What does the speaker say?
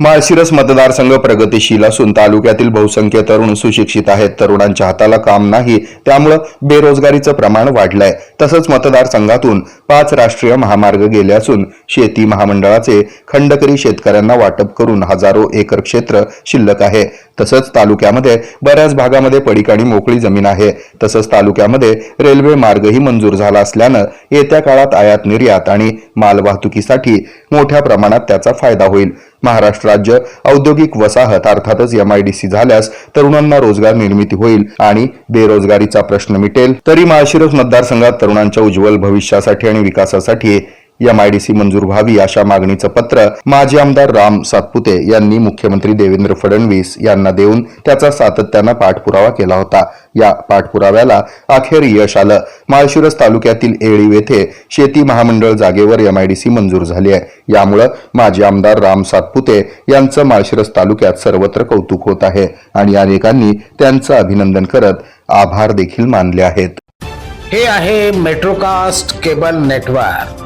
माळशिरस मतदारसंघ प्रगतिशील असून तालुक्यातील बहुसंख्य तरुण सुशिक्षित आहेत. तरुणांच्या हाताला काम नाही त्यामुळं बेरोजगारीचं प्रमाण वाढलंय. तसंच मतदारसंघातून पाच राष्ट्रीय महामार्ग गेले असून शेती महामंडळाचे खंडकरी शेतकऱ्यांना वाटप करून हजारो एकर क्षेत्र शिल्लक आहे. तसंच तालुक्यामध्ये बऱ्याच भागामध्ये पडीक आणि मोकळी जमीन आहे. तसंच तालुक्यामध्ये रेल्वे मार्गही मंजूर झाला असल्यानं येत्या काळात आयात निर्यात आणि मालवाहतुकीसाठी मोठ्या प्रमाणात त्याचा फायदा होईल. महाराष्ट्र राज्य औद्योगिक वसाहत अर्थातच एमआयडीसी झाल्यास तरुणांना रोजगार निर्मिती होईल आणि बेरोजगारीचा प्रश्न मिटेल. तरी माळशिरस मतदारसंघात तरुणांच्या उज्ज्वल भविष्यासाठी आणि विकासासाठी एमआयडीसी मंजूर व्हावी अशा मागणीचं पत्र माजी आमदार राम सातपुते यांनी मुख्यमंत्री देवेंद्र फडणवीस यांना देऊन त्याचा सातत्यानं पाठपुरावा केला होता. या पाठपुराव्याला अखेर यश आलं. माळशिरस तालुक्यातील एळीव येथे शेती महामंडळ जागेवर एमआयडीसी मंजूर झाली आहे. यामुळं माजी आमदार राम सातपुते यांचं माळशिरस तालुक्यात सर्वत्र कौतुक होत आहे आणि अनेकांनी त्यांचं अभिनंदन करत आभार देखील मानले आहेत. हे आहे मेट्रोकास्ट केबल नेटवर्क.